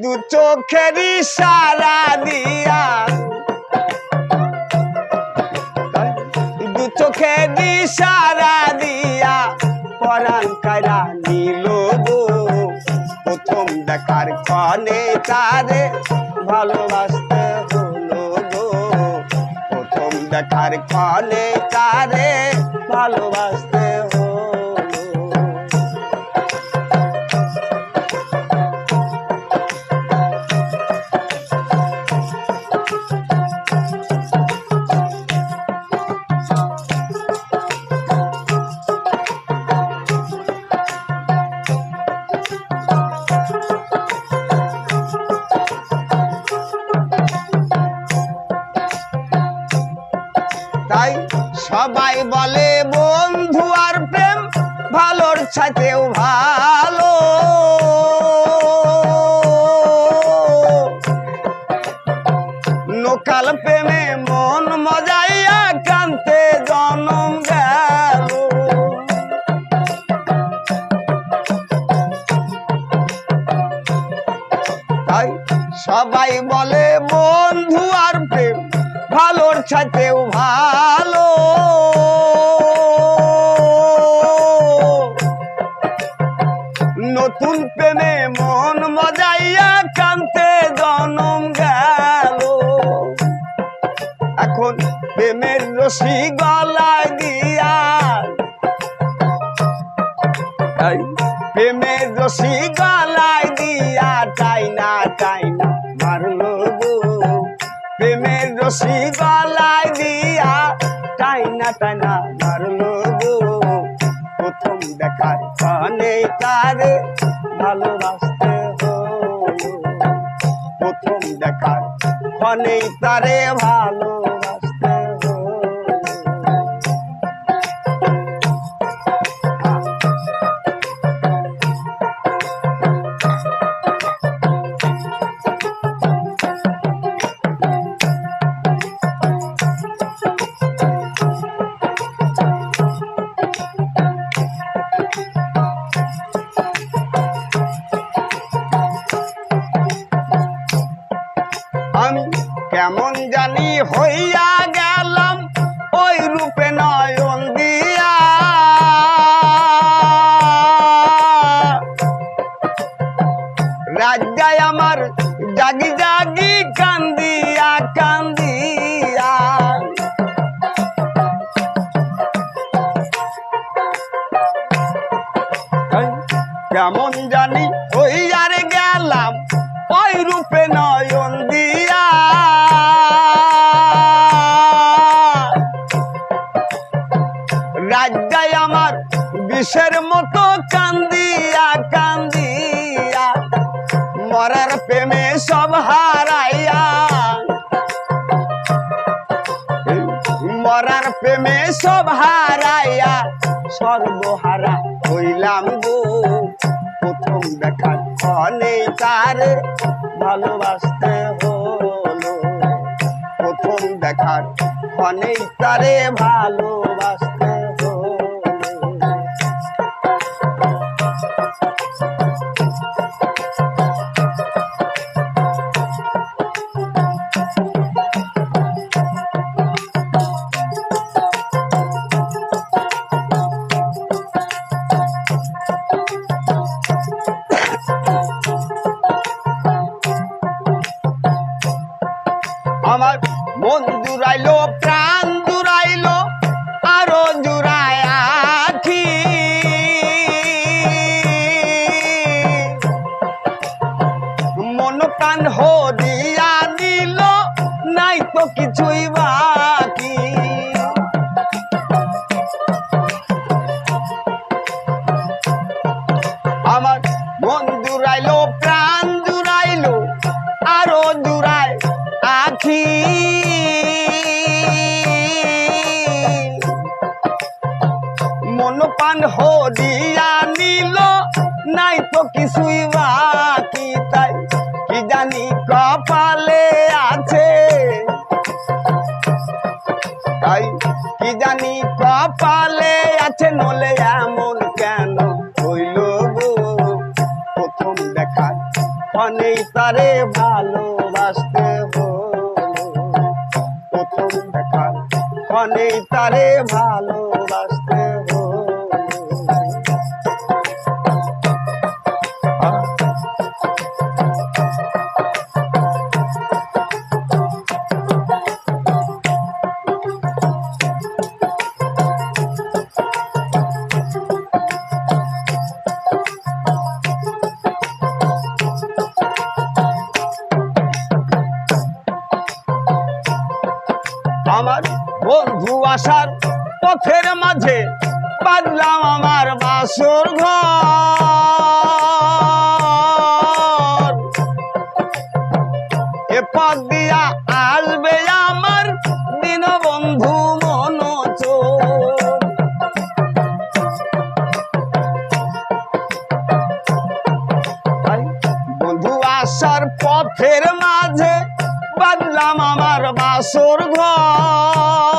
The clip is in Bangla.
দু চোখের সারা দিয়া। দু চোখের সারা দিয়া পরাণ কারা নিল প্রথম দেখার কনে তারে ভালোবাসতে হলো গো। প্রথম দেখার কনে তারে ভালোবাসতে সবাই বলে, বন্ধু আর প্রেম, ভালোর সাথেও ভালো। লোকাল প্রেমে মন মজাইয়া কান্তে জনম গেল। তাই সবাই বলে, বন্ধু আর প্রেম, ভালোর সাথেও ভালো। প্রেমের রশি গলায় দিয়া। প্রেমের রশি গলায় দিয়া টাইনা টাইনা মারলো গো। প্রেমের রশি গলায় দিয়া টাইনা টাইনা মারলো গো। প্রথম দেখার কানে তারে ভালোবাসতে প্রথম দেখার ক্ষণে তারে ভালোবাসতে কেমন জানি হইয়া গেলাম, ওই রূপে নয়ন দিয়া। রাজ্যায় আমার জাগি জাগি কান্দিয়া কান্দিয়া। কেমন জানি ওই আর গেলাম, ওই রূপে বিষের মতো কান্দিয়া কান্দিয়া, মরার প্রেমে সব হারাইয়া। মরার প্রেমে সব হারাইয়া, সর্বহারা হইলাম গো। প্রথম দেখা ক্ষণে তার ভালোবাসতে হলো। প্রথম দেখার ক্ষণেই তারে ভালোবাসতে আমার মন জুড়াইলো, প্রাণ জুড়াইলো, আরও জুড়ায় মন প্রাণ হরিয়া দিল, নাই তো কিছুই বাকি। আমার মন পান হরিয়া নিল, নাই তো কিছুই বাকি তাই। কি জানি কপালে আছে? তাই কি জানি কপালে আছে নলে এমন কেন হইল গো? প্রথম দেখা ক্ষণেই তারে ভালোবাসতে প্রথম দেখার ক্ষণেই তারে ভালোবাসতে বন্ধু আসার পথের মাঝে বাজলাম আমার বাসর ঘর। এ পথ দিয়া আসবে আমার দিন বন্ধু পথের মাঝে বাজলাম আমার বাসর ঘর।